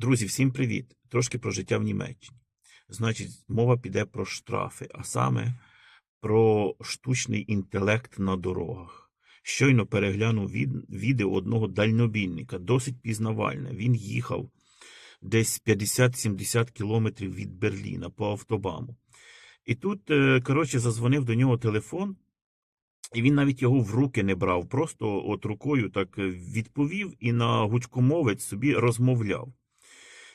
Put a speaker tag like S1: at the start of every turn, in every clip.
S1: Друзі, всім привіт! Трошки про життя в Німеччині. Значить, мова піде про штрафи, а саме про штучний інтелект на дорогах. Щойно переглянув від- відео одного дальнобійника, досить пізнавальне. Він їхав десь 50-70 кілометрів від Берліна по автобаму. І тут, е, коротше, зазвонив до нього телефон, і він навіть його в руки не брав, просто от рукою так е, відповів і на гучкомовець собі розмовляв.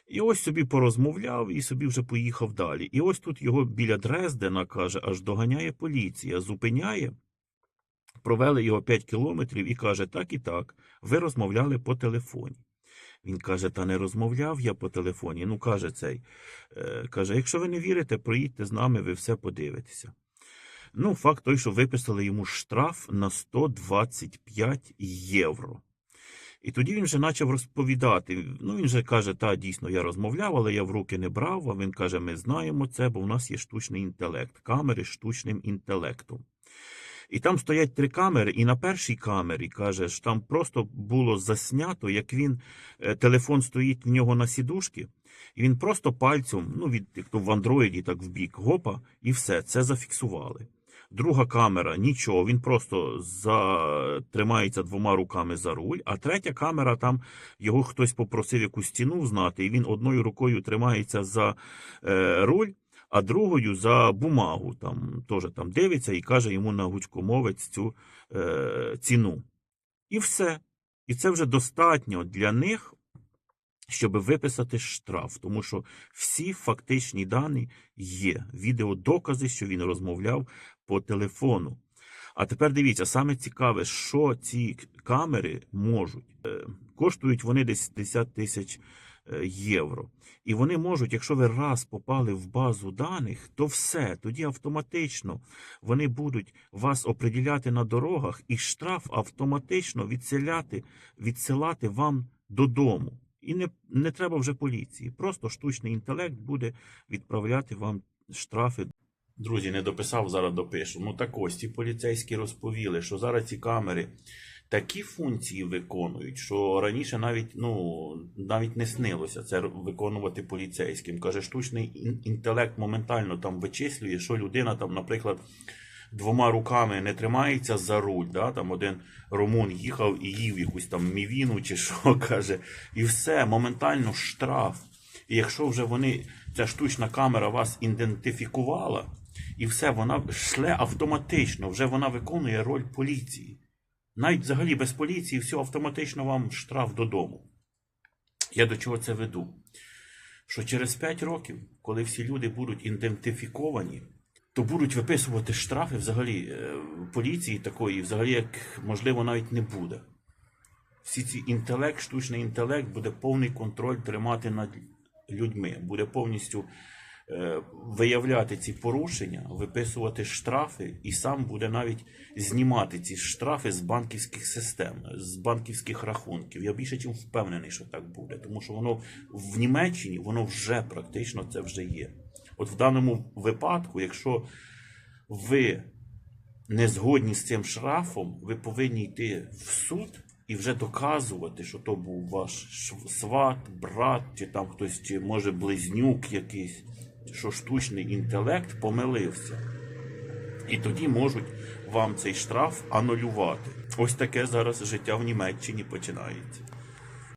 S1: І ось собі порозмовляв і собі вже поїхав далі. І ось тут його біля Дрездена, каже, аж доганяє поліція, зупиняє, провели його 5 кілометрів і каже, так і так, ви розмовляли по телефоні. Він каже, та не розмовляв я по телефоні. Ну, каже цей. Е, каже, якщо ви не вірите, проїдьте з нами, ви все подивитеся. Ну, факт той, що виписали йому штраф на 125 євро. І тоді він вже почав розповідати. Ну, він же каже, та дійсно я розмовляв, але я в руки не брав. А він каже, ми знаємо це, бо в нас є штучний інтелект, камери з штучним інтелектом. І там стоять три камери, і на першій камері каже, що там просто було заснято, як він е, телефон стоїть в нього на сідушці, і він просто пальцем, ну від як то в андроїді, так в бік, гопа, і все, це зафіксували. Друга камера нічого, він просто за... тримається двома руками за руль, а третя камера там його хтось попросив якусь стіну знати, і він одною рукою тримається за е, руль, а другою за бумагу. Там теж там дивиться і каже йому на гучкомовець цю е, ціну. І все. І це вже достатньо для них, щоб виписати штраф, тому що всі фактичні дані є. Відеодокази, що він розмовляв по телефону. А тепер дивіться, саме цікаве, що ці камери можуть. Е, Коштують вони десь 10 тисяч е, євро. І вони можуть, якщо ви раз попали в базу даних, то все, тоді автоматично вони будуть вас оприділяти на дорогах, і штраф автоматично відселяти, відсилати вам додому. І не, не треба вже поліції. Просто штучний інтелект буде відправляти вам штрафи. Друзі, не дописав, зараз допишу. Ну так ось ці поліцейські розповіли, що зараз ці камери такі функції виконують, що раніше навіть ну навіть не снилося це виконувати поліцейським. Каже, штучний інтелект моментально там вичислює, що людина там, наприклад, двома руками не тримається за руль. Да? Там один румун їхав і їв якусь там мівіну чи що каже, і все, моментально штраф. І якщо вже вони, ця штучна камера вас ідентифікувала, і все, вона шле автоматично, вже вона виконує роль поліції. Навіть взагалі без поліції все автоматично вам штраф додому. Я до чого це веду? Що через 5 років, коли всі люди будуть ідентифіковані, то будуть виписувати штрафи взагалі е, поліції такої, взагалі, як можливо, навіть не буде. Всі ці інтелект, штучний інтелект буде повний контроль тримати над людьми, буде повністю е, виявляти ці порушення, виписувати штрафи, і сам буде навіть знімати ці штрафи з банківських систем, з банківських рахунків. Я більше чим впевнений, що так буде, тому що воно в Німеччині воно вже практично це вже є. От в даному випадку, якщо ви не згодні з цим штрафом, ви повинні йти в суд і вже доказувати, що то був ваш сват, брат, чи там хтось, чи може близнюк якийсь, що штучний інтелект помилився. І тоді можуть вам цей штраф анулювати. Ось таке зараз життя в Німеччині починається.